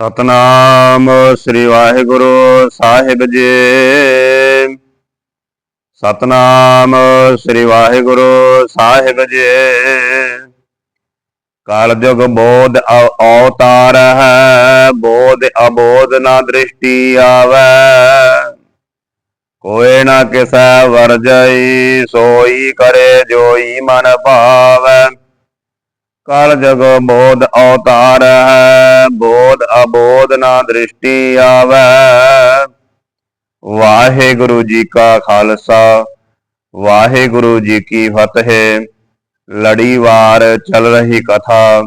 ਸਤਨਾਮ ਸ੍ਰੀ ਵਾਹਿਗੁਰੂ ਸਾਹਿਬ ਜੀ। ਸਤਨਾਮ ਸ੍ਰੀ ਵਾਹਿਗੁਰੂ ਸਾਹਿਬ ਜੀ। ਕਲਯੁਗ ਬੋਧ ਅਵਤਾਰ ਹੈ, ਬੋਧ ਅਬੋਧ ਨਾ ਦ੍ਰਿਸ਼ਟੀ ਆਵੈ। ਕੋਏ ਨਾ ਕਿਸੈ ਵਰਜਈ ਸੋਈ ਕਰੇ ਜੋਈ ਮਨ ਭਾਵੈ। ਕਲ ਜਗ ਬੋਧ ਅਵਤਾਰ ਹੈ, ਬੋਧ ਅਬੋਧ ਨਾ ਦ੍ਰਿਸ਼ਟੀ ਆਵੈ। ਵਾਹਿਗੁਰੂ ਜੀ ਕਾ ਖਾਲਸਾ, ਵਾਹਿਗੁਰੂ ਜੀ ਕੀ ਫਤਿਹ। ਲੜੀਵਾਰ ਚੱਲ ਰਹੀ ਕਥਾ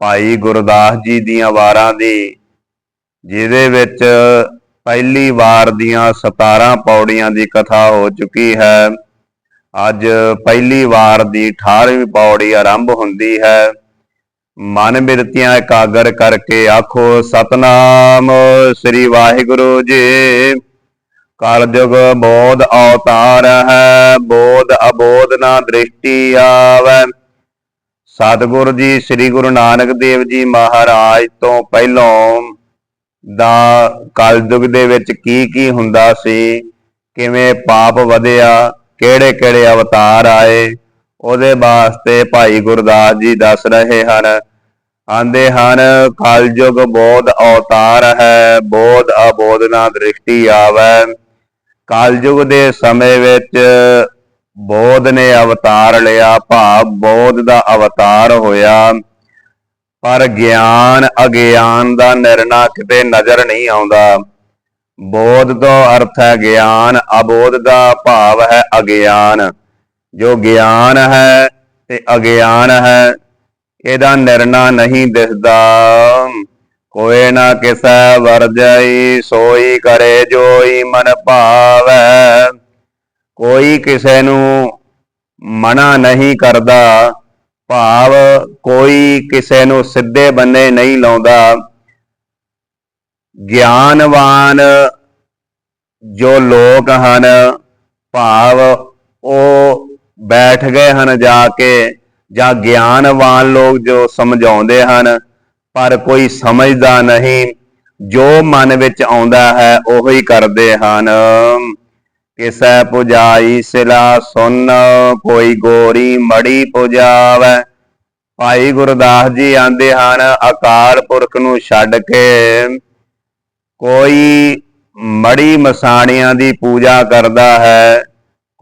ਭਾਈ ਗੁਰਦਾਸ ਜੀ ਦੀਆਂ ਵਾਰਾਂ ਦੀ, ਜਿਹਦੇ ਵਿੱਚ ਪਹਿਲੀ ਵਾਰ ਦੀਆਂ 17 ਪੌੜੀਆਂ ਦੀ ਕਥਾ ਹੋ ਚੁੱਕੀ ਹੈ। ਅੱਜ ਪਹਿਲੀ ਵਾਰ ਦੀ 18ਵੀਂ ਪੌੜੀ ਆਰੰਭ ਹੁੰਦੀ ਹੈ। ਮਨ ਬਿਰਤੀਆਂ ਇਕਾਗਰ ਕਰਕੇ ਆਖੋ, ਸਤਨਾਮ ਸ੍ਰੀ ਵਾਹਿਗੁਰੂ ਜੀ। ਕਲਯੁਗ ਬੋਧ ਅਵਤਾਰ ਹੈ, ਬੋਧ ਅਬੋਧ ਨਾ ਦ੍ਰਿਸ਼ਟੀ ਆਵੈ। ਸਤਿਗੁਰ ਜੀ, ਸ੍ਰੀ ਗੁਰੂ ਨਾਨਕ ਦੇਵ ਜੀ ਮਹਾਰਾਜ ਤੋਂ ਪਹਿਲੋਂ ਦਾ ਕਲਯੁਗ ਦੇ ਵਿੱਚ ਕੀ ਕੀ ਹੁੰਦਾ ਸੀ? ਕਿਵੇਂ ਪਾਪ ਵਧਿਆ? ਕਿਹੜੇ ਕਿਹੜੇ ਅਵਤਾਰ ਆਏ? ਉਹਦੇ ਵਾਸਤੇ ਭਾਈ ਗੁਰਦਾਸ ਜੀ ਦੱਸ ਰਹੇ ਹਨ। ਆਂਦੇ ਹਨ, ਕਲਯੁਗ ਬੋਧ ਅਵਤਾਰ ਹੈ, ਬੋਧ ਅਬੋਧ ਨਾ ਦ੍ਰਿਸ਼ਟੀ ਆਵੈ। ਕਲਯੁਗ ਦੇ ਸਮੇਂ ਵਿੱਚ ਬੋਧ ਨੇ ਅਵਤਾਰ ਲਿਆ, ਭਾਵ ਬੋਧ ਦਾ ਅਵਤਾਰ ਹੋਇਆ। ਪਰ ਗਿਆਨ, ਅਗਿਆਨ ਦਾ ਨਿਰਣਾ ਕਿਤੇ ਨਜ਼ਰ ਨਹੀਂ ਆਉਂਦਾ। ਬੋਧ ਤੋਂ ਅਰਥ ਹੈ ਗਿਆਨ, ਅਬੋਧ ਦਾ ਭਾਵ ਹੈ ਅਗਿਆਨ। ਜੋ ਗਿਆਨ ਹੈ ਤੇ ਅਗਿਆਨ ਹੈ, ਇਹਦਾ ਨਿਰਣਾ ਨਹੀਂ ਦਿਸਦਾ। ਕੋਏ ਨਾ ਕਿਸੈ ਵਰਜਈ ਸੋਈ ਕਰੇ ਜੋਈ ਮਨ ਭਾਵੈ। ਕੋਈ ਕਿਸੇ ਨੂੰ ਮਨਾ ਨਹੀਂ ਕਰਦਾ। ਭਾਵ ਕੋਈ ਕਿਸੇ ਨੂੰ ਸਿੱਧੇ ਬੰਨੇ ਨਹੀਂ ਲਾਉਂਦਾ। ਗਿਆਨਵਾਨ ਜੋ ਲੋਕ ਹਨ, ਭਾਵ ਉਹ ਬੈਠ ਗਏ ਹਨ ਜਾ ਕੇ, ਜਾਂ ਗਿਆਨਵਾਨ ਲੋਕ ਜੋ ਸਮਝਾਉਂਦੇ ਹਨ, ਪਰ ਕੋਈ ਸਮਝਦਾ ਨਹੀਂ, ਜੋ ਮਨ ਵਿੱਚ ਆਉਂਦਾ ਹੈ ਉਹੋ ਹੀ ਕਰਦੇ ਹਨ। ਕਿਸੈ ਪੁਜਾਈ ਸਿਲਾ ਸੁਨ, ਕੋਈ ਗੋਰੀ ਮੜੀ ਪੁਜਾਵੈ। ਭਾਈ ਗੁਰਦਾਸ ਜੀ ਆਂਦੇ ਹਨ, ਅਕਾਲ ਪੁਰਖ ਨੂੰ ਛੱਡ ਕੇ। ਕੋਈ ਮੜੀ ਮਸਾਣੀਆਂ ਦੀ ਪੂਜਾ ਕਰਦਾ ਹੈ,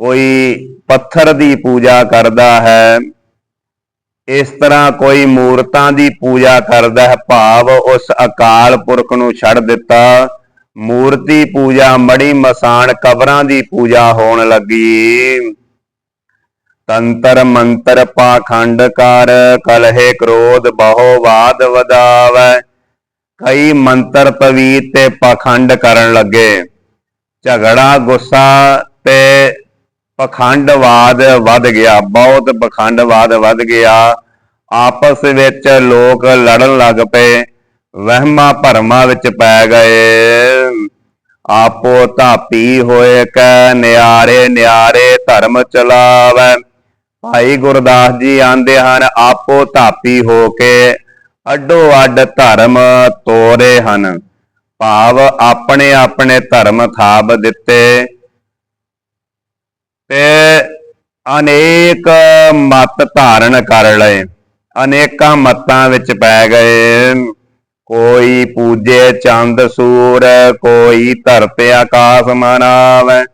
ਕੋਈ ਪੱਥਰ ਦੀ ਪੂਜਾ ਕਰਦਾ ਹੈ, ਇਸ ਤਰ੍ਹਾਂ ਕੋਈ ਮੂਰਤਾਂ ਦੀ ਪੂਜਾ ਕਰਦਾ ਹੈ, ਭਾਵ ਉਸ ਅਕਾਲ ਪੁਰਖ ਨੂੰ ਛੱਡ ਦਿੱਤਾ, ਮੂਰਤੀ ਪੂਜਾ ਮੜੀ ਮਸਾਣ ਕਬਰਾਂ ਦੀ ਪੂਜਾ ਹੋਣ ਲੱਗੀ। ਤੰਤਰ ਮੰਤਰ ਪਾਖੰਡ ਕਰ, ਕਲਹੇ ਕ੍ਰੋਧ ਬਹੁ ਵਾਦ ਵਧਾਵੈ ਕਈ ਮੰਤਰ ਤਵੀਤ ਤੇ ਪਾਖੰਡ ਕਰਨ ਲੱਗੇ। ਝਗੜਾ, ਗੁੱਸਾ ਤੇ ਪਖੰਡਵਾਦ ਵੱਧ ਗਿਆ। ਬਹੁਤ ਪਖੰਡਵਾਦ ਵੱਧ ਗਿਆ। ਆਪਸ ਵਿੱਚ ਲੋਕ ਲੜਨ ਲੱਗ ਪਏ। ਵਹਿਮਾਂ ਭਰਮਾਂ ਵਿੱਚ ਪੈ ਗਏ। ਆਪੋ ਧਾਪੀ ਹੋਏ ਕੈ, ਨਿਆਰੇ ਨਿਆਰੇ ਧਰਮ ਚਲਾਵੈ। ਭਾਈ ਗੁਰਦਾਸ ਜੀ ਆਂਦੇ ਹਨ, ਆਪੋ ਧਾਪੀ ਹੋ ਕੇ ਅੱਡੋ ਅੱਡ ਧਰਮ ਤੋਰੇ ਹਨ। ਭਾਵ ਆਪਣੇ ਆਪਣੇ ਧਰਮ ਥਾਪ ਦਿੱਤੇ। ਤੇ ਅਨੇਕ ਮਤ ਧਾਰਨ ਕਰ ਲਏ। ਅਨੇਕਾਂ ਮਤਾਂ ਵਿੱਚ ਪੈ ਗਏ। ਕੋਈ ਪੂਜੇ ਚੰਦ ਸੂਰ, ਕੋਈ ਧਰਤੇ ਆਕਾਸ਼ ਮਨਾਵੇ।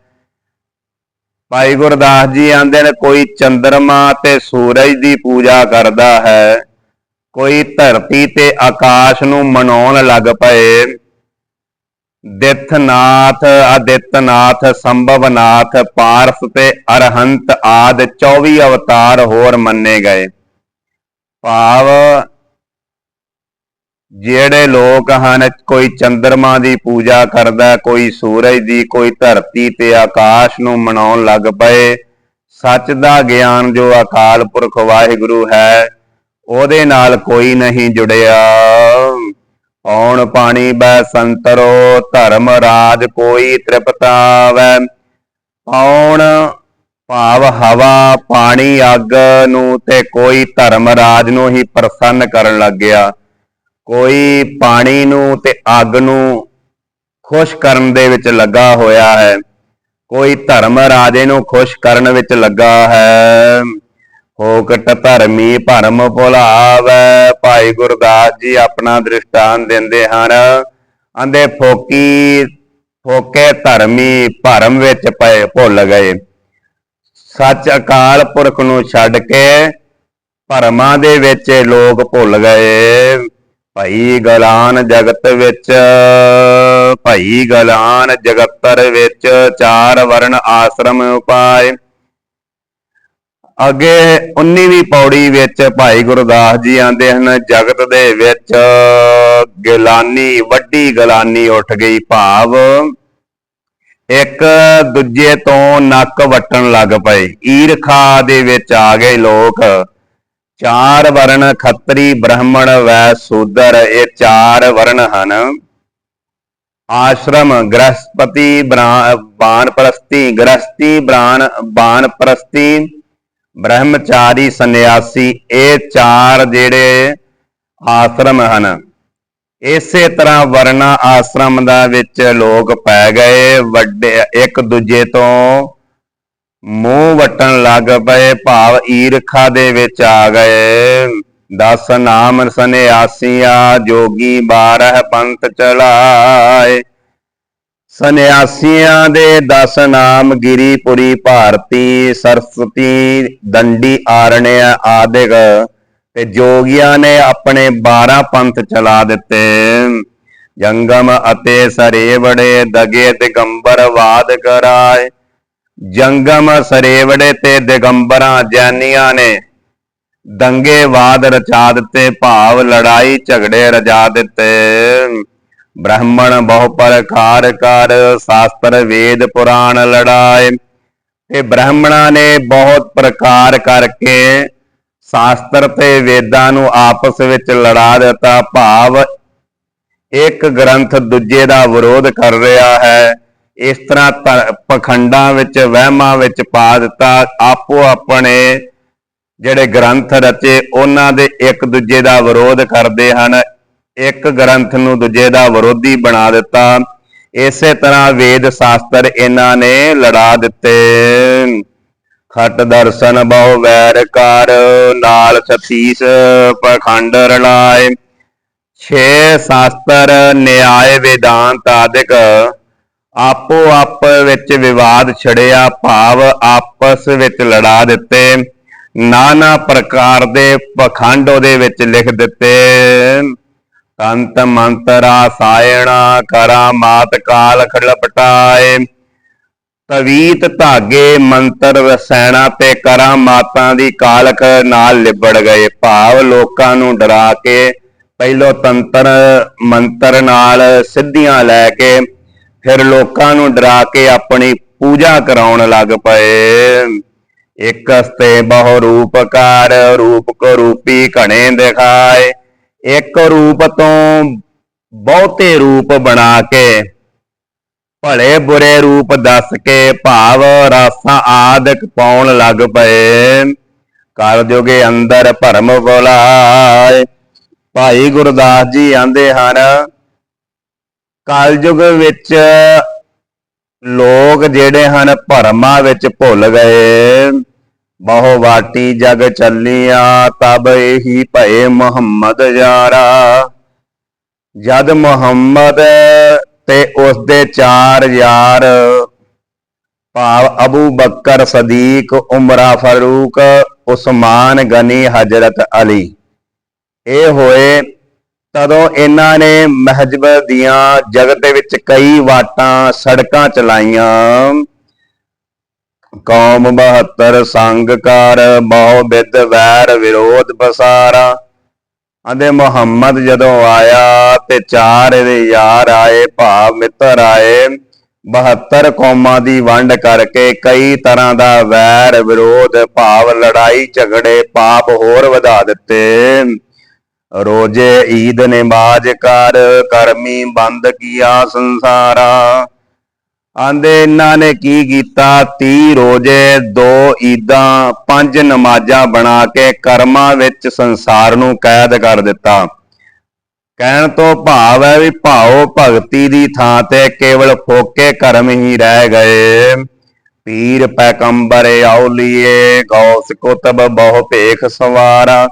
ਭਾਈ ਗੁਰਦਾਸ ਜੀ ਆਂਦੇ ਨੇ, ਕੋਈ ਚੰਦਰਮਾ ਤੇ ਸੂਰਜ ਦੀ ਪੂਜਾ ਕਰਦਾ ਹੈ। ਕੋਈ ਧਰਤੀ ਤੇ ਆਕਾਸ਼ ਨੂੰ ਮਨਾਉਣ ਲੱਗ ਪਏ। ਦਿੱਥਨਾਥ, ਅਦਿੱਤਨਾਥ, ਸੰਭਵਨਾਥ, ਪਾਰਸ ਤੇ ਅਰਹੰਤ ਆਦ 24 ਅਵਤਾਰ ਹੋਰ ਮੰਨੇ ਗਏ। ਭਾਵ ਜਿਹੜੇ ਲੋਕ ਹਨ, ਕੋਈ ਚੰਦਰਮਾ ਦੀ ਪੂਜਾ ਕਰਦਾ, ਕੋਈ ਸੂਰਜ ਦੀ, ਕੋਈ ਧਰਤੀ ਤੇ ਆਕਾਸ਼ ਨੂੰ ਮਨਾਉਣ ਲੱਗ ਪਏ। ਸੱਚ ਦਾ ਗਿਆਨ ਜੋ ਅਕਾਲ ਪੁਰਖ ਵਾਹਿਗੁਰੂ ਹੈ ਉਹਦੇ ਨਾਲ ਕੋਈ ਨਹੀਂ ਜੁੜਿਆ। ਪੌਣ ਪਾਣੀ ਬੈ ਸੰਤਰੋ, ਧਰਮ ਰਾਜ ਕੋਈ ਤ੍ਰਿਪਤਾਵੈ ਪੌਣ ਭਾਵ ਹਵਾ, ਪਾਣੀ, ਅੱਗ ਨੂੰ ਤੇ ਕੋਈ ਧਰਮ ਰਾਜ ਨੂੰ ਹੀ ਪ੍ਰਸੰਨ ਕਰਨ ਲੱਗ ਗਿਆ ਕੋਈ ਪਾਣੀ ਨੂੰ ਤੇ ਅੱਗ ਨੂੰ ਖੁਸ਼ ਕਰਨ ਦੇ ਵਿੱਚ ਲੱਗਾ ਹੋਇਆ ਹੈ। ਕੋਈ ਧਰਮ ਰਾਜੇ ਨੂੰ ਖੁਸ਼ ਕਰਨ ਵਿੱਚ ਲੱਗਾ ਹੈ। ਹੋਕਟ ਧਰਮੀ ਭਰਮ ਭੁਲਾਵੈ, ਭਾਈ ਗੁਰਦਾਸ ਜੀ ਆਪਣਾ ਦ੍ਰਿਸ਼ਟਾਂਤ ਦਿੰਦੇ ਹਨ। ਆਂਦੇ ਫੋਕੀ, ਫੋਕੇ ਧਰਮੀ ਭਰਮ ਵਿੱਚ ਪਏ ਭੁੱਲ ਗਏ। ਸੱਚ ਅਕਾਲ ਪੁਰਖ ਨੂੰ ਛੱਡ ਕੇ ਭਰਮਾਂ ਦੇ ਵਿੱਚ ਲੋਕ ਭੁੱਲ ਗਏ। ਭਈ ਗਲਾਨ ਜਗਤ ਵਿੱਚ, ਭਈ ਗਲਾਨ ਜਗਤਰ ਵਿੱਚ ਚਾਰ ਵਰਣ ਆਸ਼ਰਮ ਉਪਾਏ। ਅੱਗੇ 19ਵੀਂ ਪੌੜੀ ਵਿੱਚ ਭਾਈ ਗੁਰਦਾਸ ਜੀ ਆਂਦੇ ਹਨ। ਜਗਤ ਦੇ ਵਿੱਚ ਗਿਲਾਨੀ, ਵੱਡੀ ਗਿਲਾਨੀ ਉੱਠ ਗਈ ਭਾਵ। ਇੱਕ ਦੂਜੇ ਤੋਂ ਨੱਕ ਵੱਟਣ ਲੱਗ ਪਏ। ਈਰਖਾ ਦੇ ਵਿੱਚ ਆ ਗਏ ਲੋਕ। ਚਾਰ ਵਰਣ ਖੱਤਰੀ ਬ੍ਰਾਹਮਣ ਵੈ ਸੂਦਰ, ਇਹ ਚਾਰ ਵਰਣ ਹਨ। ਆਸ਼ਰਮ ਗ੍ਰਹਸਪਤੀ ਬਾਣ ਪ੍ਰਸਤੀ ਗ੍ਰਹਸਤੀ ਬ੍ਰਾਣ, ਬਾਣ ਪ੍ਰਸਤੀ। ਬ੍ਰਹਮਚਾਰੀ ਸੰਨਿਆਸੀ ਇਹ ਚਾਰ ਜਿਹੜੇ ਆਸ਼ਰਮ ਹਨ। ਇਸੇ ਤਰ੍ਹਾਂ ਵਰਨਾ ਆਸ਼ਰਮ ਦਾ ਵਿੱਚ ਲੋਕ ਪੈ ਗਏ। ਵੱਡੇ ਇੱਕ ਦੂਜੇ ਤੋਂ ਮੂੰਹ ਵਟਣ ਲੱਗ ਪਏ। ਭਾਵ ਈਰਖਾ ਦੇ ਵਿੱਚ ਆ ਗਏ। ਦਸ ਨਾਮ ਸੰਨਿਆਸੀਆਂ ਜੋਗੀ 12 ਪੰਥ ਚਲਾਏ। ਸੰਨਿਆਸੀਆਂ ਦੇ 10 ਨਾਮ ਗਿਰੀਪੁਰੀ ਭਾਰਤੀ ਸਰਸਵਤੀ ਦੰਡੀ ਆਰਣਿਆ ਆਦਿਕ, ਤੇ ਜੋਗੀਆਂ ਨੇ ਆਪਣੇ 12 ਪੰਥ ਚਲਾ ਦਿੱਤੇ। ਜੰਗਮ ਅਤੇ ਸਰੇਵੜੇ ਦਗੇ ਦਿਗੰਬਰ ਵਾਦ ਕਰਾਏ। ਜੰਗਮ, ਸਰੇਵੜੇ ਤੇ ਦਿਗੰਬਰਾਂ ਜੈਨੀਆਂ ਨੇ। ਦੰਗੇ ਵਾਦ ਰਚਾ ਦਿੱਤੇ, ਭਾਵ ਲੜਾਈ ਝਗੜੇ ਰਜਾ ਦਿੱਤੇ। ਬ੍ਰਾਹਮਣ ਬਹੁ ਪ੍ਰਕਾਰ ਕਰ, ਸ਼ਾਸਤਰ ਵੇਦ ਪੁਰਾਣ ਲੜਾਏ। ਤੇ ਬ੍ਰਾਹਮਣਾਂ ਨੇ ਬਹੁਤ ਪ੍ਰਕਾਰ ਕਰਕੇ ਸ਼ਾਸਤਰ ਤੇ ਵੇਦਾਂ ਨੂੰ ਆਪਸ ਵਿੱਚ ਲੜਾ ਦਿੱਤਾ। ਭਾਵ ਇੱਕ ਗ੍ਰੰਥ ਦੂਜੇ ਦਾ ਵਿਰੋਧ ਕਰ ਰਿਹਾ ਹੈ। ਇਸ ਤਰ੍ਹਾਂ ਧ- ਪਖੰਡਾਂ ਵਿੱਚ, ਵਹਿਮਾਂ ਵਿੱਚ ਪਾ ਦਿੱਤਾ। ਆਪੋ ਆਪਣੇ ਜਿਹੜੇ ਗ੍ਰੰਥ ਰਚੇ, ਉਹਨਾਂ ਦੇ ਇੱਕ ਦੂਜੇ ਦਾ ਵਿਰੋਧ ਕਰਦੇ ਹਨ। ਇੱਕ ਗ੍ਰੰਥ ਨੂੰ ਦੂਜੇ ਦਾ ਵਿਰੋਧੀ ਬਣਾ ਦਿੱਤਾ। ਇਸੇ ਤਰ੍ਹਾਂ ਵੇਦ ਸ਼ਾਸਤਰ ਇਹਨਾਂ ਨੇ ਲੜਾ ਦਿੱਤੇ। ਖਟ ਦਰਸ਼ਨ ਬਹੁ ਵੈਰ ਕਰ, ਨਾਲ ਛਤੀਸ ਪਖੰਡ ਰਲਾਏ। ਛੇ ਸ਼ਾਸਤਰ ਨਿਆਏ ਵੇਦਾਂਤ ਆਦਿਕ। ਆਪੋ ਆਪ ਵਿੱਚ ਵਿਵਾਦ ਛੜਿਆ, ਭਾਵ ਆਪਸ ਵਿੱਚ ਲੜਾ ਦਿੱਤੇ। ਨਾਨਾ ਪ੍ਰਕਾਰ ਦੇ ਪਖੰਡ ਉਹਦੇ ਵਿੱਚ ਲਿਖ ਦਿੱਤੇ। ਤੰਤ ਮੰਤਰਾ ਸਾਇਣਾ ਕਰਾ ਮਾਤ ਕਾਲ ਖੜਪਟਾਏ। ਤਵੀਤ ਧਾਗੇ ਮੰਤਰ ਰਸੈਣਾ ਤੇ ਕਰਾਂ ਮਾਤਾਂ ਦੀ ਕਾਲਕ ਨਾਲ ਲਿਬੜ ਗਏ। ਭਾਵ ਲੋਕਾਂ ਨੂੰ ਡਰਾ ਕੇ ਪਹਿਲੋ ਤੰਤਰ ਮੰਤਰ ਨਾਲ ਸਿੱਧੀਆਂ ਲੈ ਕੇ ਫਿਰ ਲੋਕਾਂ ਨੂੰ ਡਰਾ ਕੇ ਆਪਣੀ ਪੂਜਾ ਕਰਾਉਣ ਲੱਗ ਪਏ। ਇੱਕ ਬਹੁ ਰੂਪਕਾਰ ਰੂਪ ਕੋ ਰੂਪੀ ਘਣੇ ਦਿਖਾਏ। ਇੱਕ ਰੂਪ ਤੋਂ ਬਹੁਤੇ ਰੂਪ ਬਣਾ ਕੇ, ਭਲੇ ਬੁਰੇ ਰੂਪ ਦੱਸ ਕੇ ਭਾਵ ਰਾਸਾਂ ਆਦਿਕ ਪਾਉਣ ਲੱਗ ਪਏ। ਕਰ ਜੋਗੇ ਅੰਦਰ ਭਰਮ ਬੁਲਾਏ। ਭਾਈ ਗੁਰਦਾਸ ਜੀ ਆਂਦੇ ਹਨ, ਕਲਯੁਗ ਵਿੱਚ ਲੋਕ ਜਿਹੜੇ ਹਨ ਭਰਮਾਂ ਵਿੱਚ ਭੁੱਲ ਗਏ। ਬਹੁ ਵਾਟੀ ਜਗ ਚੱਲੀਆਂ, ਤਬ ਇਹੀ ਭਏ ਮੁਹੰਮਦ ਯਾਰਾ। ਜਦ ਮੁਹੰਮਦ ਤੇ ਉਸ ਦੇ ਚਾਰ ਯਾਰ, ਭਾਵ ਅਬੂ ਬੱਕਰ ਸਦੀਕ, ਉਮਰਾ ਫਾਰੂਕ, ਉਸਮਾਨ ਗਨੀ, ਹਜ਼ਰਤ ਅਲੀ। ਇਹ ਹੋਏ ਤਦੋਂ ਇਹਨਾਂ ਨੇ ਮਹਜਬ ਦੀਆਂ ਜਗਤ ਦੇ ਵਿੱਚ ਕਈ ਵਾਟਾਂ ਸੜਕਾਂ ਚਲਾਈਆਂ। ਕੌਮ 72 ਸੰਗ ਕਰ, ਬਹੁ ਬਿਦ ਵੈਰ ਵਿਰੋਧ ਬਸਾਰਾ ਆਂਦੇ ਮੁਹੰਮਦ ਜਦੋਂ ਆਇਆ ਤੇ ਚਾਰ ਇਹਦੇ ਯਾਰ ਆਏ, ਭਾਵ ਮਿੱਤਰ ਆਏ। 72 ਕੌਮਾਂ ਦੀ ਵੰਡ ਕਰਕੇ ਕਈ ਤਰ੍ਹਾਂ ਦਾ ਵੈਰ ਵਿਰੋਧ, ਭਾਵ ਲੜਾਈ ਝਗੜੇ, ਪਾਪ ਹੋਰ ਵਧਾ ਦਿੱਤੇ। ਰੋਜੇ ਈਦ ਨਮਾਜ਼ ਕਰ, ਕਰਮੀ ਬੰਦ ਕੀਆ ਸੰਸਾਰਾ। ਆਂਦੇ ਇਹਨਾਂ ਨੇ ਕੀ ਕੀਤਾ? 30 ਰੋਜੇ, ਦੋ ਈਦਾਂ, ਪੰਜ ਨਮਾਜ਼ਾਂ ਬਣਾ ਕੇ ਕਰਮਾਂ ਵਿੱਚ ਸੰਸਾਰ ਨੂੰ ਕੈਦ ਕਰ ਦਿੱਤਾ। ਕਹਿਣ ਤੋਂ ਭਾਵ ਹੈ ਵੀ ਭਾਉ ਭਗਤੀ ਦੀ ਥਾਂ ਤੇ ਕੇਵਲ ਫੋਕੇ ਕਰਮ ਹੀ ਰਹਿ ਗਏ। ਪੀਰ ਪੈਗੰਬਰ ਔਲੀਏ, ਗੌਸ ਕੁਤਬ ਬਹੁ ਭੇਖ ਸਵਾਰਾ।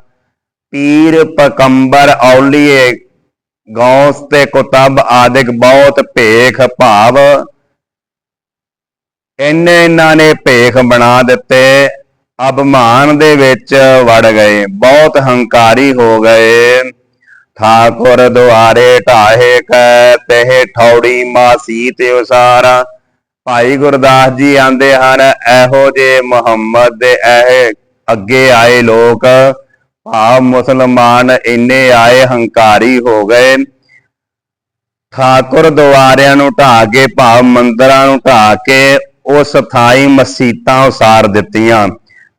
ਪੀਰ ਪੈਗੰਬਰ ਔਲੀਏ, ਗੌਸ ਤੇ ਕੁਤਬ ਆਦਿਕ ਬਹੁਤ ਭੇਖ ਭਾਵ। ਇੰਨੇ ਇਹਨਾਂ ਨੇ ਭੇਖ ਬਣਾ ਦਿੱਤੇ, ਅਭਮਾਨ ਦੇ ਵਿੱਚ ਵੜ ਗਏ, ਬਹੁਤ ਹੰਕਾਰੀ ਹੋ ਗਏ। ਠਾਕੁਰ ਦੁਆਰੇ ਢਾਹੇ ਕੈ, ਤਹਿ ਠੌੜੀ ਮਾਸੀ ਤੇ ਉਸਾਰਾ। ਭਾਈ ਗੁਰਦਾਸ ਜੀ ਆਂਦੇ ਹਨ, ਇਹੋ ਜੇ ਮੁਹੰਮਦ ਦੇ ਇਹ ਅੱਗੇ ਆਏ ਲੋਕ, ਭਾਵ ਮੁਸਲਮਾਨ ਇੰਨੇ ਆਏ ਹੰਕਾਰੀ ਹੋ ਗਏ। ਠਾਕੁਰ ਦੁਆਰਿਆਂ ਨੂੰ ਢਾ ਕੇ, ਭਾਵ ਮੰਦਰਾਂ ਨੂੰ ਢਾ ਕੇ ਉਸ ਥਾਈ ਮਸੀਤਾਂ ਉਸਾਰ ਦਿੱਤੀਆਂ।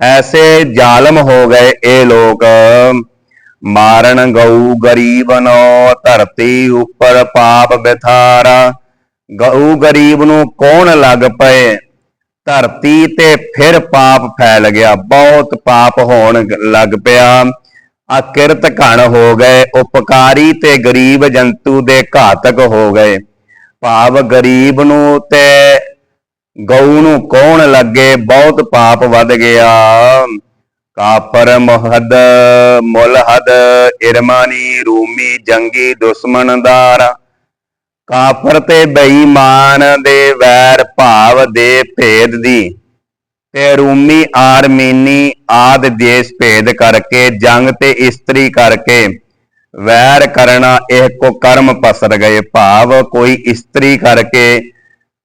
ਐਸੇ ਜ਼ਾਲਮ ਹੋ ਗਏ ਇਹ ਲੋਕ। ਮਾਰਨ ਗਊ ਗਰੀਬ ਨੋ ਧਰਤੀ ਉੱਪਰ ਪਾਪ ਬਿਥਾਰਾ। ਗਊ ਗਰੀਬ ਨੂੰ ਕੌਣ ਲੱਗ ਪਏ? ਧਰਤੀ ਤੇ ਫਿਰ ਪਾਪ ਫੈਲ ਗਿਆ। ਬਹੁਤ ਪਾਪ ਹੋਣ ਲੱਗ ਪਿਆ। ਅਕਿਰਤ ਘਣ ਹੋ ਗਏ। ਉਪਕਾਰੀ ਤੇ ਗਰੀਬ ਜੰਤੂ ਦੇ ਘਾਤਕ ਹੋ ਗਏ। ਭਾਵ ਗਰੀਬ ਨੂੰ ਤੇ ਗਊ ਨੂੰ ਕੌਣ ਲੱਗੇ? ਬਹੁਤ ਪਾਪ ਵੱਧ ਗਿਆ। ਕਾਪਰ ਮੁਹਦ ਮੁਲਹਦ ਇਰਮਾਨੀ ਰੂਮੀ ਜੰਗੀ ਦੁਸ਼ਮਣਦਾਰ ਕਾਪਰ ਤੇ ਬੇਈਮਾਨ ਦੇ ਵੈਰ ਭਾਵ ਦੇ ਭੇਦ ਦੀ। ਤੇ ਰੂਮੀ ਆਰਮੀਨੀ ਆਦ ਦੇਸ਼ ਭੇਦ ਕਰਕੇ, ਜੰਗ ਤੇ ਇਸਤਰੀ ਕਰਕੇ। ਵੈਰ ਕਰਨਾ, ਇਹ ਕੋ ਕਰਮ ਪਸਰ ਗਏ। ਭਾਵ ਕੋਈ ਇਸਤਰੀ ਕਰਕੇ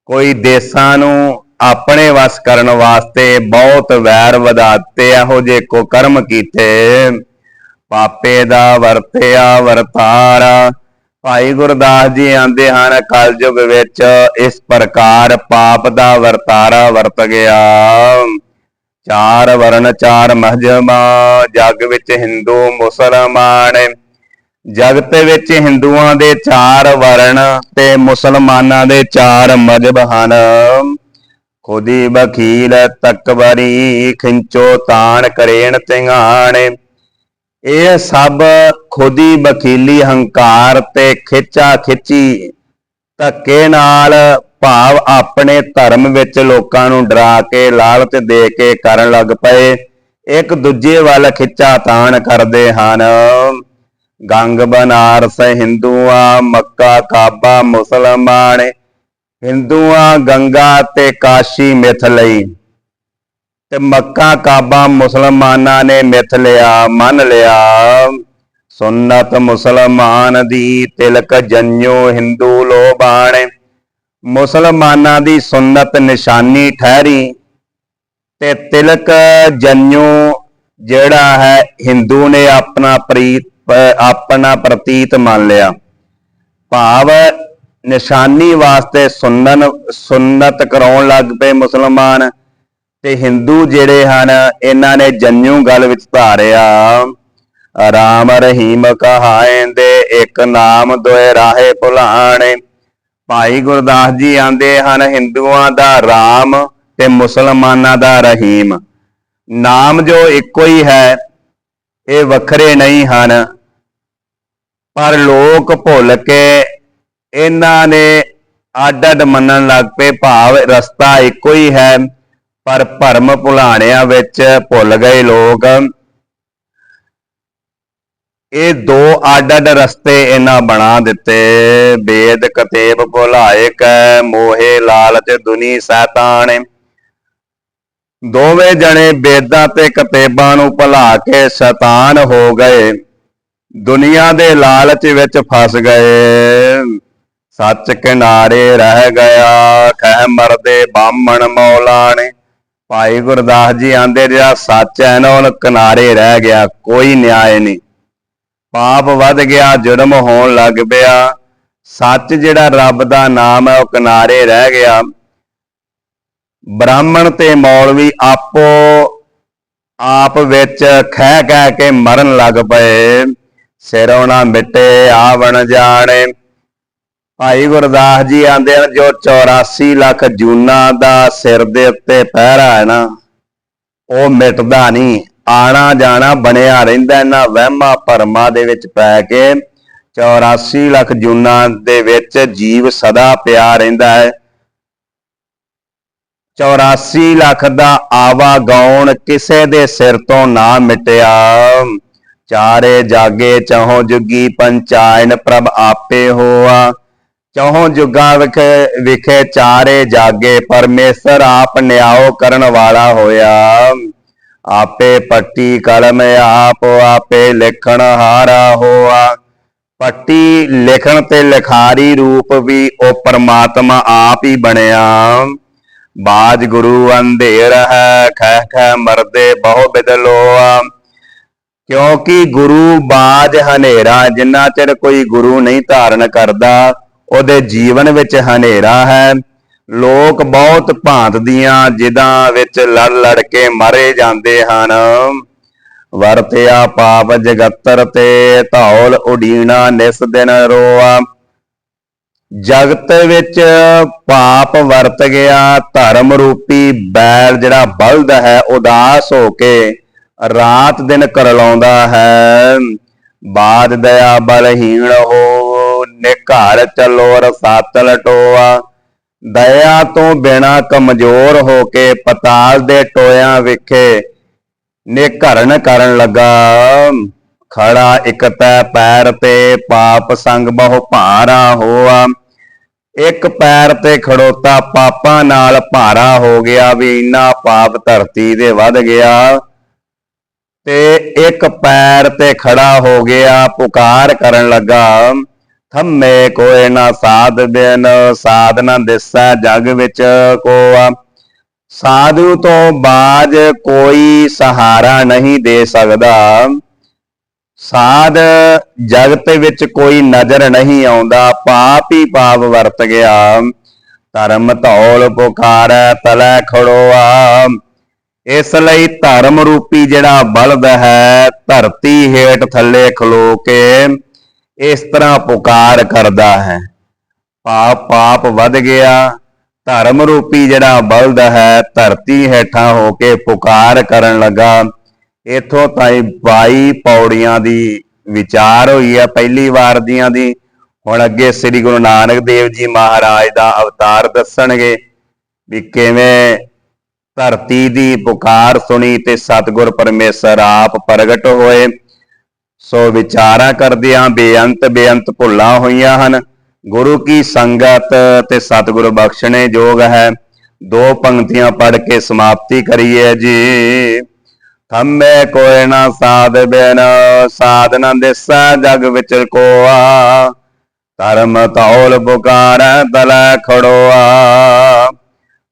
ਕੋਈ ਦੇਸਾਂ ਨੂੰ ਆਪਣੇ ਵਸ ਕਰਨ ਵਾਸਤੇ ਬਹੁਤ ਵੈਰ ਵਧਾਤੇ ਇਹੋ ਜੇ ਕੋ ਕਰਮ ਕੀਤੇ। ਪਾਪੇ ਦਾ ਵਰਤਿਆ, ਵਰਤਾਰਾ। ਭਾਈ ਗੁਰਦਾਸ ਜੀ ਆਂਦੇ ਹਨ ਕਲਯੁਗ ਵਿੱਚ ਇਸ ਪ੍ਰਕਾਰ ਪਾਪ ਦਾ ਵਰਤਾਰਾ ਵਰਤ ਗਿਆ। ਚਾਰ ਵਰਨ, ਚਾਰ ਮਹਜਮਾ, ਜਗ ਵਿੱਚ ਹਿੰਦੂ, ਮੁਸਲਮਾਨ ਜਗਤ ਵਿੱਚ ਹਿੰਦੂਆਂ ਦੇ ਚਾਰ ਵਰਣ ਤੇ ਮੁਸਲਮਾਨਾਂ ਦੇ ਚਾਰ ਮਜ਼ਹਬ ਹਨ। ਖੁਦੀ ਬਖੀਲ ਤਕਬਰੀ ਖਿੰਚੋ ਤਾਣ ਕਰੇਣ ਤਿੰਗਾਣੇ। ਇਹ ਸਭ ਖੁਦੀ ਬਖੀਲੀ ਹੰਕਾਰ ਤੇ ਖਿੱਚਾ ਖਿੱਚੀ ਧੱਕੇ ਨਾਲ ਭਾਵ ਆਪਣੇ ਧਰਮ ਵਿੱਚ ਲੋਕਾਂ ਨੂੰ ਡਰਾ ਕੇ ਲਾਲਚ ਦੇ ਕੇ ਕਰਨ ਲੱਗ ਪਏ। ਇੱਕ ਦੂਜੇ ਵੱਲ ਖਿੱਚਾ ਤਾਣ ਕਰਦੇ ਹਨ। ਗੰਗ ਬਨਾਰਸ ਹਿੰਦੂਆਂ, ਮੱਕਾ, ਕਾਬਾ, ਮੁਸਲਮਾਨ, ਹਿੰਦੂਆਂ ਗੰਗਾ ਤੇ ਕਾਸ਼ੀ ਮਿਥ ਲਈ। ਤੇ ਮੱਕਾ, ਕਾਬਾ, ਮੁਸਲਮਾਨਾਂ ਨੇ ਮਿਥ ਲਿਆ, ਮੰਨ ਲਿਆ। ਸੁਨਨਤ ਮੁਸਲਮਾਨ ਦੀ ਤਿਲਕ ਜੰਨਿਓ ਹਿੰਦੂ ਲੋਬਾਣੇ ਮੁਸਲਮਾਨਾਂ ਦੀ ਸੁਨਨਤ ਨਿਸ਼ਾਨੀ ਠਹਿਰੀ। ਤੇ ਤਿਲਕ ਜੰਨਿਓ ਜਿਹੜਾ ਹੈ, ਹਿੰਦੂ ਨੇ ਆਪਣਾ ਪ੍ਰੀਤ ਆਪਣਾ ਪ੍ਰਤੀਤ ਮੰਨ ਲਿਆ। ਭਾਵ ਨਿਸ਼ਾਨੀ ਵਾਸਤੇ ਸੁਨਨ, ਸੁੰਨਤ ਕਰਾਉਣ ਲੱਗ ਪਏ ਮੁਸਲਮਾਨ ਤੇ ਹਿੰਦੂ ਜਿਹੜੇ ਹਨ, ਇਹਨਾਂ ਨੇ ਜੰਨੂ ਗੱਲ ਵਿੱਚ ਧਾਰਿਆ। ਰਾਮ ਰਹੀਮ ਕਹਾਏਂਦੇ ਇੱਕ ਨਾਮ ਦੋਏ ਰਾਹੇ ਭੁਲਾਣੇ। ਭਾਈ ਗੁਰਦਾਸ ਜੀ ਆਂਦੇ ਹਨ, ਹਿੰਦੂਆਂ ਦਾ ਰਾਮ ਤੇ ਮੁਸਲਮਾਨਾਂ ਦਾ ਰਹੀਮ। ਨਾਮ ਜੋ ਇੱਕੋ ਹੀ ਹੈ, ਇਹ ਵੱਖਰੇ ਨਹੀਂ ਹਨ। ਪਰ ਲੋਕ ਭੁੱਲ ਕੇ ਇਹਨਾਂ ਨੇ ਅੱਡ ਅੱਡ ਮੰਨਣ ਲੱਗ ਪਏ, ਭਾਵ ਰਸਤਾ ਇੱਕੋ ਹੀ ਹੈ, ਪਰ ਭਰਮ ਭੁਲਾਣਿਆਂ ਵਿੱਚ ਭੁੱਲ ਗਏ ਲੋਕ। ਇਹ ਦੋ ਅੱਡ ਅੱਡ ਰਸਤੇ ਇਹਨਾਂ ਬਣਾ ਦਿੱਤੇ। ਬੇਦ, ਕਤੇਬ, ਭੁਲਾਇਕ, ਮੋਹੇ ਲਾਲ ਲਾਲਚ, ਦੁਨੀ, ਸੈਤਾਨ। ਦੋਵੇਂ ਜਣੇ ਵੇਦਾਂ ਤੇ ਕਤੇਬਾਂ ਨੂੰ ਭੁਲਾ ਕੇ ਸ਼ੈਤਾਨ ਹੋ ਗਏ। ਦੁਨੀਆ ਦੇ ਲਾਲਚ ਵਿੱਚ ਫਸ ਗਏ। ਸੱਚ ਕਿਨਾਰੇ ਰਹਿ ਗਿਆ, ਕਹਿ ਮਰਦੇ ਬਾਹਮਣ ਮੌਲਾਣੇ। ਭਾਈ ਗੁਰਦਾਸ ਜੀ ਆਂਦੇ, ਜਿਹੜਾ ਸੱਚ ਹੈ ਨਾ ਉਹ ਕਿਨਾਰੇ ਰਹਿ ਗਿਆ, ਕੋਈ ਨਿਆਏ ਨਹੀਂ। ਪਾਪ ਵੱਧ ਗਿਆ, ਜੁਰਮ ਹੋਣ ਲੱਗ ਪਿਆ। ਸੱਚ ਜਿਹੜਾ ਰੱਬ ਦਾ ਨਾਮ ਹੈ, ਉਹ ਕਿਨਾਰੇ ਰਹਿ ਗਿਆ। ਬ੍ਰਾਹਮਣ ਤੇ ਮੌਲਵੀ ਆਪੋ ਆਪ ਵਿੱਚ ਖਹਿ ਕਹਿ ਕੇ ਮਰਨ ਲੱਗ ਪਏ। ਸਿਰੋਂ ਨਾ ਮਿਟੇ, ਆਵਣ ਜਾਣੇ। ਭਾਈ ਗੁਰਦਾਸ ਜੀ ਆਂਦੇ ਹਨ, ਜੋ 84 ਲੱਖ ਜੂਨਾ ਦਾ ਸਿਰ ਦੇ ਉੱਤੇ ਪਹਿਰਾ ਹੈ ਨਾ, ਉਹ ਮਿਟਦਾ ਨਹੀਂ। ਆਣਾ ਜਾਣਾ ਬਣਿਆ ਰਹਿੰਦਾ, ਇਹਨਾਂ ਵਹਿਮਾਂ ਭਰਮਾਂ ਦੇ ਵਿੱਚ ਪੈ ਕੇ 84 ਲੱਖ ਜੂਨਾਂ ਦੇ ਵਿੱਚ ਜੀਵ ਸਦਾ ਪਿਆ ਰਹਿੰਦਾ ਹੈ। 84 ਲੱਖ ਦਾ ਆਵਾ ਗਾਉਣ ਕਿਸੇ ਦੇ ਸਿਰ ਤੋਂ ਨਾ ਮਿਟਿਆ। ਚਾਰੇ ਜਾਗੇ ਚਹੋ ਜੁਗੀ ਪੰਚਾਇਨ ਪ੍ਰਭ ਆਪੇ ਹੋਆ। ਚਹੋ ਜੁਗਾ ਵਿਖੇ ਵਿਖੇ ਚਾਰੇ ਜਾਗੇ, ਪਰਮੇਸ਼ਰ ਆਪ ਨਿਆਓ ਕਰਨ ਵਾਲਾ ਹੋਇਆ। ਆਪੇ ਪੱਟੀ ਕਲਮ ਆਪ, ਆਪੇ ਲਿਖਣ ਹਾਰਾ ਹੋਆ। ਪੱਟੀ ਲਿਖਣ ਤੇ ਲਿਖਾਰੀ ਰੂਪ ਵੀ ਉਹ ਪਰਮਾਤਮਾ ਆਪ ਹੀ ਬਣਿਆ। ਬਾਜ ਗੁਰੂ ਅੰਧੇਰ ਹੈ, ਖਹਿ ਖਹਿ ਮਰਦੇ ਬਹੁ ਬਿਦਲੋਆ। ਕਿਉਂਕਿ ਗੁਰੂ ਬਾਜ ਹਨੇਰਾ, ਜਿੰਨਾ ਚਿਰ ਕੋਈ ਗੁਰੂ ਨਹੀਂ ਧਾਰਨ ਕਰਦਾ, ਉਹਦੇ ਜੀਵਨ ਵਿੱਚ ਹਨੇਰਾ ਹੈ। ਲੋਕ ਬਹੁਤ ਭਾਂਤ ਦੀਆਂ ਜਿਦਾਂ ਵਿੱਚ ਲੜ ਲੜ ਕੇ ਮਾਰੇ ਜਾਂਦੇ ਹਨ। ਵਰਤਿਆ ਪਾਪ ਜਗਤਰ ਤੇ ਧੌਲ ਉਡੀਣਾ ਨਿਸ ਦਿਨ ਰੋਆ। ਜਗਤ ਵਿੱਚ ਪਾਪ ਵਰਤ ਗਿਆ, ਧਰਮ ਰੂਪੀ ਬੈਲ ਜਿਹੜਾ ਬਲਦ ਹੈ, ਉਦਾਸ ਹੋ ਕੇ ਰਾਤ ਦਿਨ ਕਰਲਾਉਂਦਾ ਹੈ। ਬਾਦ ਦਇਆ ਬਲਹੀਣ ਹੋ ਨਿਘਰ ਚਲੋ ਰਸਾਤਲ ਟੋਆ। ਦਇਆ ਤੋਂ ਬਿਨਾ ਕਮਜ਼ੋਰ ਹੋ ਕੇ ਪਤਾਲ ਦੇ ਟੋਇਆਂ ਵਿਖੇ ਨਿਘਰਨ ਕਰਨ ਲੱਗਾ। ਖੜਾ ਇਕਤੈ ਪੈਰ ਤੇ ਪਾਪ ਸੰਗ ਬਹੁ ਭਾਰਾ ਹੋਆ। ਇੱਕ ਪੈਰ ਤੇ ਖੜੋਤਾ ਪਾਪਾਂ ਨਾਲ ਭਾਰਾ ਹੋ ਗਿਆ ਵੀ ਇੰਨਾ ਪਾਪ ਧਰਤੀ ਦੇ ਵੱਧ ਗਿਆ। ਤੇ ਇੱਕ ਪੈਰ ਤੇ ਖੜਾ ਹੋ ਗਿਆ, ਪੁਕਾਰ ਕਰਨ ਲੱਗਾ। ਥੰਮੇ ਕੋਏ ਨਾ ਸਾਧ ਬਿਨ, ਸਾਧ ਨਾ ਦਿਸੈ ਜਗ ਵਿੱਚ ਕੋਆ। ਸਾਧੂ ਤੋਂ ਬਾਜ ਕੋਈ ਸਹਾਰਾ ਨਹੀਂ ਦੇ ਸਕਦਾ। ਸਾਧ ਜਗਤ ਵਿੱਚ ਕੋਈ ਨਜ਼ਰ ਨਹੀਂ ਆਉਂਦਾ, ਪਾਪ ਹੀ ਪਾਪ ਵਰਤ ਗਿਆ। ਧਰਮ ਧੌਲ ਪੁਕਾਰੈ, ਤਲੈ ਖੜੋਆ। ਇਸ ਲਈ ਧਰਮ ਰੂਪੀ ਜਿਹੜਾ ਬਲਦ ਹੈ, ਧਰਤੀ ਹੇਠ ਥੱਲੇ ਖਲੋ ਕੇ ਇਸ ਤਰ੍ਹਾਂ ਪੁਕਾਰ ਕਰਦਾ ਹੈ। ਪਾਪ ਪਾਪ ਵੱਧ ਗਿਆ। ਧਰਮ ਰੂਪੀ ਜਿਹੜਾ ਬਲਦ ਹੈ, ਧਰਤੀ ਹੇਠਾਂ ਹੋ ਕੇ ਪੁਕਾਰ ਕਰਨ ਲੱਗਾ। ਇਥੋਂ ਤਾਈ 22 ਪੌੜੀਆਂ ਦੀ ਵਿਚਾਰ ਹੋਈ ਹੈ, ਪਹਿਲੀ ਵਾਰ ਦੀਆਂ ਦੀ। ਹੁਣ ਅੱਗੇ ਸ੍ਰੀ ਗੁਰੂ ਨਾਨਕ ਦੇਵ ਜੀ ਮਹਾਰਾਜ ਦਾ ਅਵਤਾਰ ਦੱਸਣਗੇ ਵੀ ਕਿਵੇਂ ਧਰਤੀ ਦੀ ਪੁਕਾਰ ਸੁਣੀ ਤੇ ਸਤਿਗੁਰ ਪਰਮੇਸ਼ਰ ਆਪ ਪ੍ਰਗਟ ਹੋਏ। ਸੋ ਵਿਚਾਰਾਂ ਕਰਦਿਆਂ ਬੇਅੰਤ ਬੇਅੰਤ ਭੁੱਲਾਂ ਹੋਈਆਂ ਹਨ। ਗੁਰੂ ਕੀ ਸੰਗਤ ਤੇ ਸਤਿਗੁਰ ਬਖਸ਼ਣੇ ਯੋਗ ਹੈ। ਦੋ ਪੰਕਤੀਆਂ ਪੜ੍ਹ ਕੇ ਸਮਾਪਤੀ ਕਰੀਏ ਜੀ। ਥੰਮੇ ਕੋਇ ਨਾ ਸਾਧ ਬਿਨ ਸਾਧਨਾ ਦਿਸੈ ਜਗ ਵਿੱਚ ਕੋਆ। ਧਰਮ ਧੌਲ ਪੁਕਾਰੈ ਤਲੈ ਖੜੋਆ।